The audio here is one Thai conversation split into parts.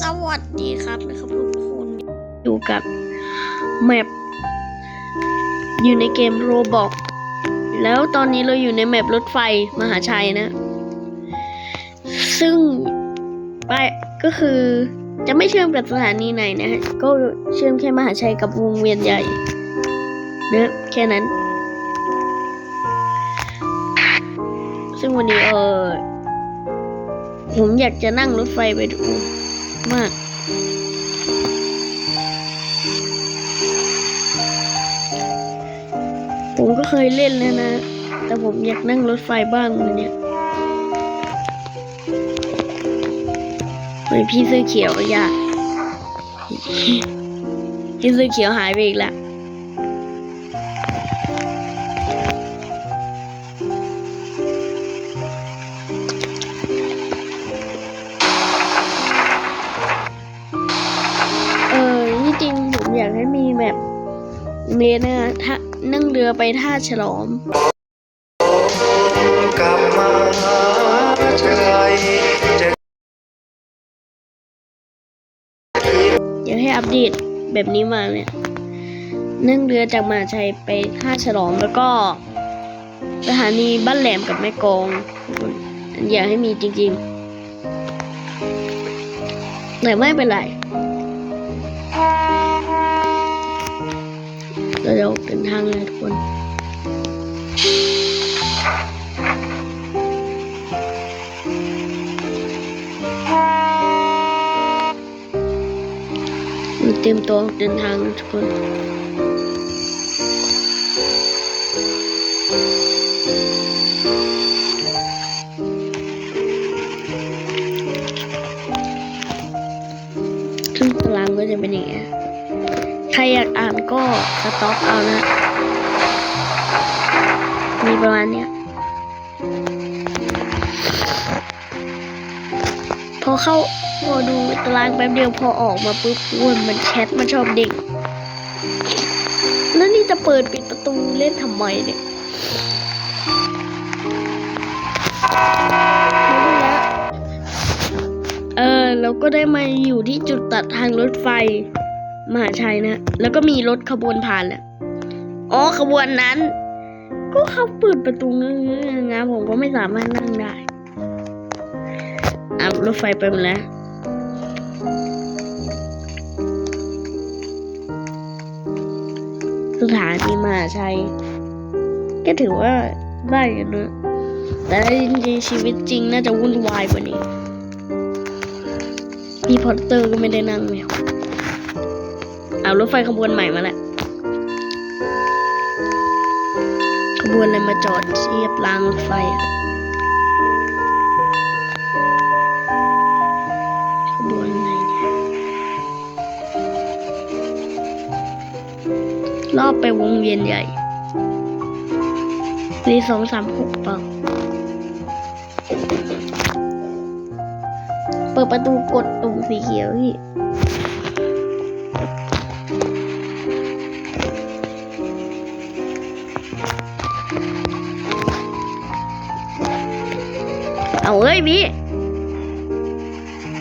สวัสดีครับนะครับทุกคนอยู่กับแมปอยู่ในเกมโรบอกแล้วตอนนี้เราอยู่ในแมปรถไฟมหาชัยนะ ซึ่งไปก็คือจะไม่เชื่อมกับสถานีไหนนะก็เชื่อมแค่มหาชัยกับวงเวียนใหญ่นะแค่นั้น ซึ่งวันนี้เออผมอยากจะนั่งรถไฟไปดู มาก ผมก็เคยเล่นแล้วนะ แต่ผมอยากนั่งรถไฟบ้างวันเนี่ยเฮ้ยพี่เสื้อเขียวอะอยากพี่เสื้อเขียวหายไปอีกแล้ว เรือนะถ้านั่งเรือไปท่าฉลอมกลับมาเธอจะอยากให้อัปเดตแบบนี้มาเนี่ยนั่งเรือจากมหาชัยไปท่าฉลอมแล้วก็ สถานีบ้านแหลมกับแม่กองอยากให้มีจริงๆ แต่ไม่เป็นไร เราจะออกเดินทางเลยทุกคนเราเตรียมตัวเดินทางทุกคน ก็สต็อกเอานะ มีประมาณเนี้ยพอเข้าพอดูตารางแป๊บเดียวพอออกมาปุ๊บวนมันแชทมันชอบเด็ก แล้วนี่จะเปิดปิดประตูเล่นทำไมเนี่ยไม่รู้แล้วเออเราก็ได้มาอยู่ที่จุดตัดทางรถไฟ มหาชัยนะ แล้วก็มีรถขบวนผ่านแหละอ๋อขบวนนั้น ก็เขาเปิดประตูเงี้ยๆนะผมก็ไม่สามารถนั่งได้เอารถไฟไปหมดแล้วสถานีมหาชัย ก็ถือว่าได้อยู่นะแต่จริงชีวิตจริงน่าจะวุ่นวายกว่านี้พี่พอตเตอร์ก็ไม่ได้นั่งแมว เอารถไฟขบวนใหม่มาแล้วขบวนอะไรมาจอดเทียบรางรถไฟอะขบวนไหนรอบไปวงเวียนใหญ่ปีสองสามหกเปล่าเปิดประตูกดตุ่มสีเขียวพี่ เอาเอ้ยพี่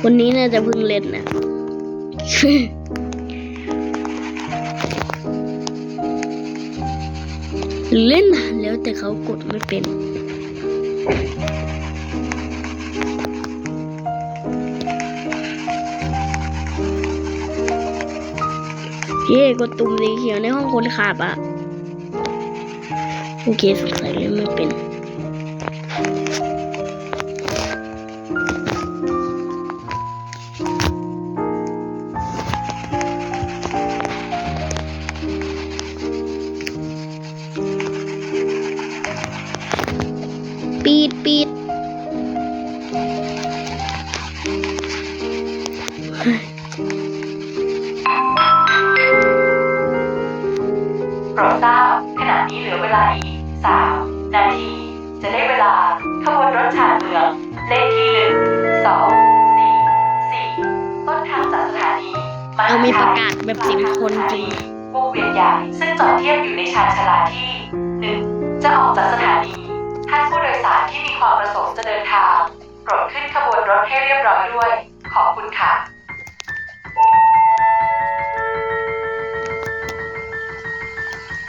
คนนี้น่าจะเพิ่งเล่นนะเล่นนานแล้วแต่เขากดไม่เป็น เย่กดตุ่มสีเขียวในห้องคนขับอะโอเคสงสัยเล่นไม่เป็น ต้นทางจากสถานีเอามีประกาศแบบสิบคนจริงวงเวียนใหญ่ซึ่งจอดเทียบอยู่ในชานชาลาที่หนึ่งจะออกจากสถานี ท่านผู้โดยสารที่มีความประสงค์จะเดินทางโปรดขึ้นขบวนรถให้เรียบร้อยด้วย ขอบคุณค่ะ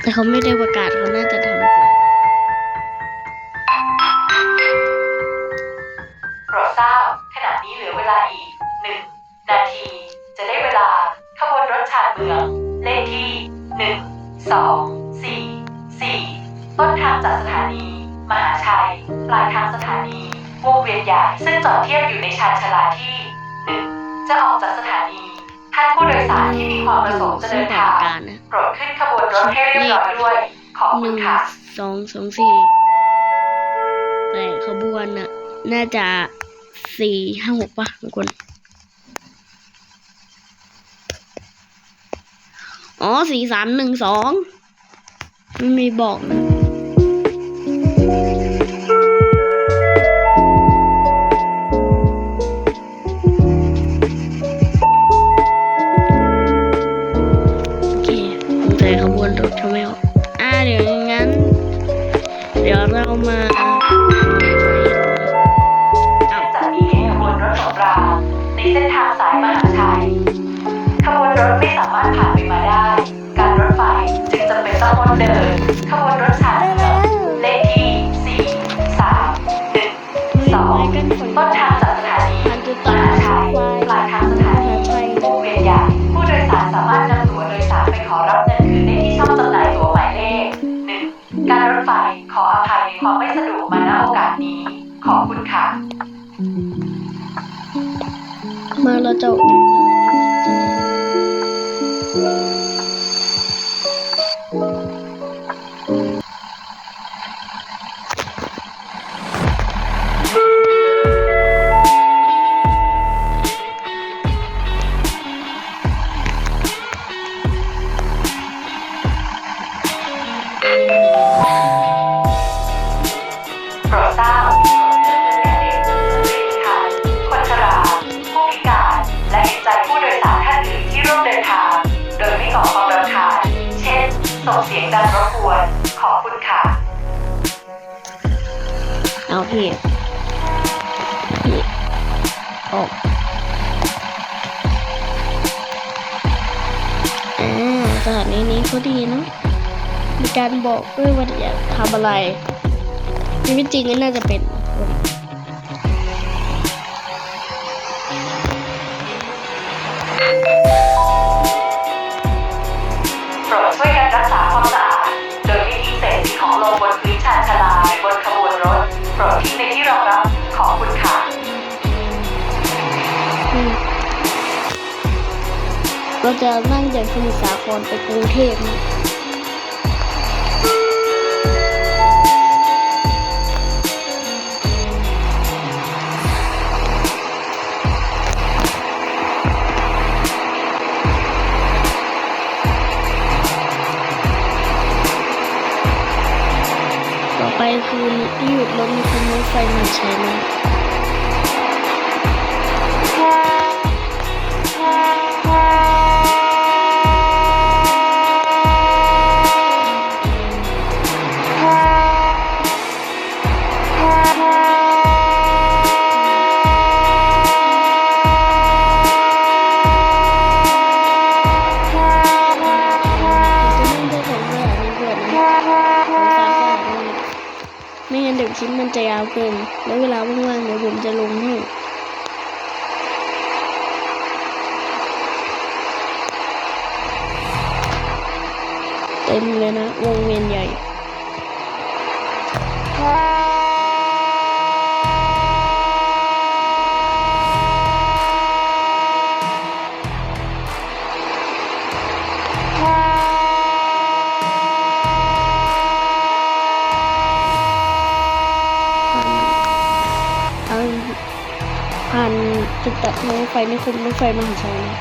แต่เขาไม่ได้ประกาศเขาน่าจะทำ ให้เรียบร้อยด้วย ขอบหคุนึ่ณงค่ะสองสองสี่แต่ขบวนน่ะ น่าจะสี่ห้าหกป่ะทุกคน อ๋อสี่สามหนึ่งสองไม่มีบอกนะ ใส่ขบ ม ส่งเสียงดังรบกวน ขอบคุณค่ะ เอาพี่พี่ออกอ่าสถานีนี้เขาดีเนาะ มีการบอกด้วยว่าอยากทำอะไรชีวิตจริงก็น่าจะเป็นโป ลงบนพื้นชานชาลาบนขบวนรถโปรดทิ้งในที่รองรับของคุณค่ะเราจะนั่งจากสมุทรสาครไปกรุงเทพ คือที่หยุดรถมีคนรถไฟมาใช้นะจะ เต็มเลยนะ วงเวียนใหญ่ผ่านผ่านจุดตัดทางรถไฟในคุมรถไฟมหาชัยนะ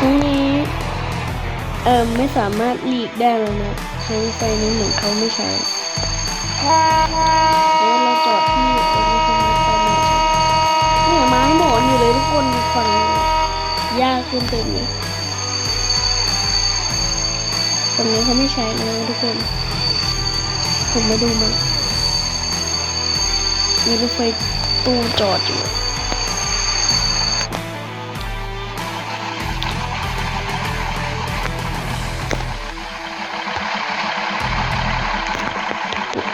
ตรงนี้ เอ่อไม่สามารถหลีกได้แล้วนะทางไฟนี้เหมือนเขาไม่ใช้แล้วเราจอดที่ตรงนี้คุมรถไฟมหาชัยเนี่ยไม้หมอนอยู่เลยทุกคนฝั่งยากขึ้นเต็มเลยฝั่งนี้เขาไม่ใช้นะทุกคน ผมมาดูมันมีรถไฟตู้จอดอยู่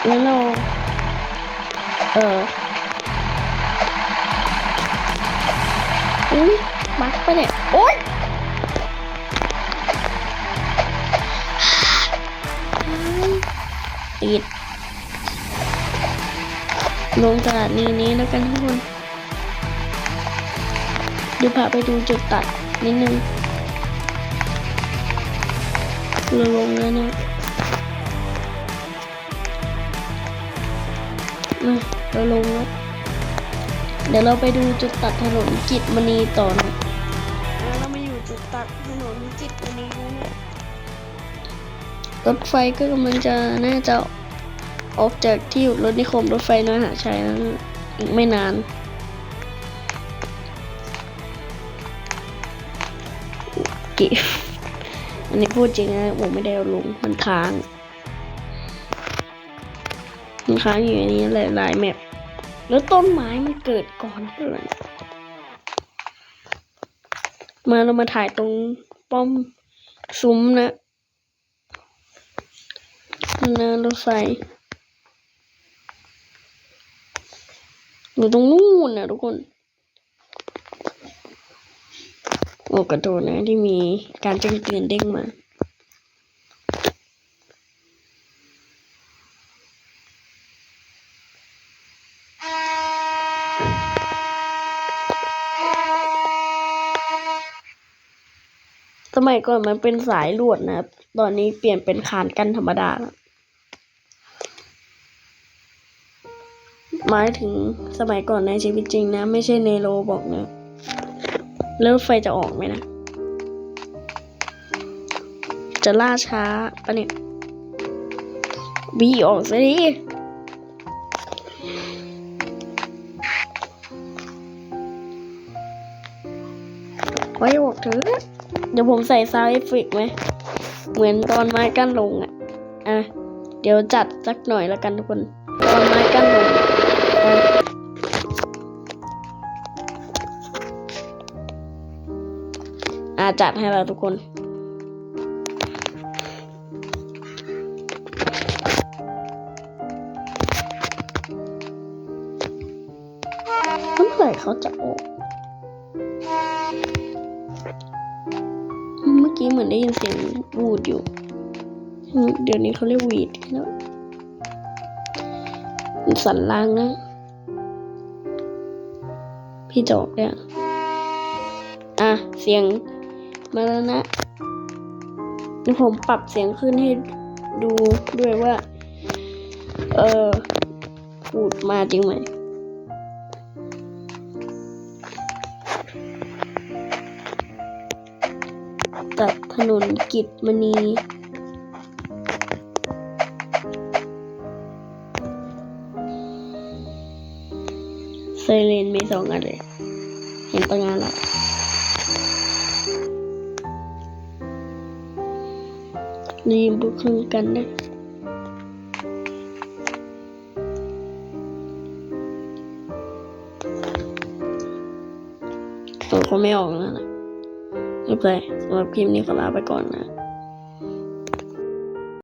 แล้วเราเอออุ้ยบักปะเนี่ยโอ๊ยติดลงตลาดนี้นี้แล้วกันทุกคนเดี๋ยวพาไปดูจุดตัดนิดนึงเราลงแล้วนะ เราลงแล้วเดี๋ยวเราไปดูจุดตัดถนนกิจมณีต่อนะแล้วเรามาอยู่จุดตัดถนนกิจมณีแล้วนะรถไฟก็กำลังจะน่าจะออกจากที่หยุดรถนิคมรถไฟน้อยหาชัยแล้วนะอีกไม่นานกิอันนี้พูดจริงนะผมไม่ได้เอาลงมันค้างมัน ค้างอยู่ในนี้หลายๆแมปแล้วต้นไม้มันเกิดก่อนเพื่อนมาเรามาถ่ายตรงป้อมซุ้มนะนารถไฟอยู่ตรงนู้นนะทุกคน โอ้กระโดดนะที่มีการแจ้งเตือนเด้งมา สมัยก่อนมันเป็นสายลวดนะครับ ตอนนี้เปลี่ยนเป็นคานกั้นธรรมดาแล้วหมายถึงสมัยก่อนในชีวิตจริงนะ ไม่ใช่ในโลบอกนะ แล้วไฟจะออกไหมนะ จะล่าช้าปะเนี่ยบีออกซะดิไว้ออกเถอะ เดี๋ยวผมใส่ซาวด์เอฟเฟกต์ไหม เหมือนตอนไม้กั้นลงอะ อะ เดี๋ยวจัดสักหน่อยแล้วกันทุกคน ตอนไม้กั้นลงอะอาจัดให้เราทุกคน เมื่อไหร่เขาจะออก กี้เหมือนได้ยินเสียงวูดอยู่ เดี๋ยวนี้เขาเรียกวีดแล้วสันล่างนะ พี่จอกเนี่ยอะ เสียงมาแล้วนะเดี๋ยวผมปรับเสียงขึ้นให้ดูด้วยว่า เออพูดมาจริงไหม ถนนกิจมณีไซเรนมีสองอันเลย เห็นตั้งงานละนี่บุคลิกกันนะตัวเขาไม่ออกแล้วนะ โอเคสำหรับคลิปนี้ขอลาไปก่อนนะ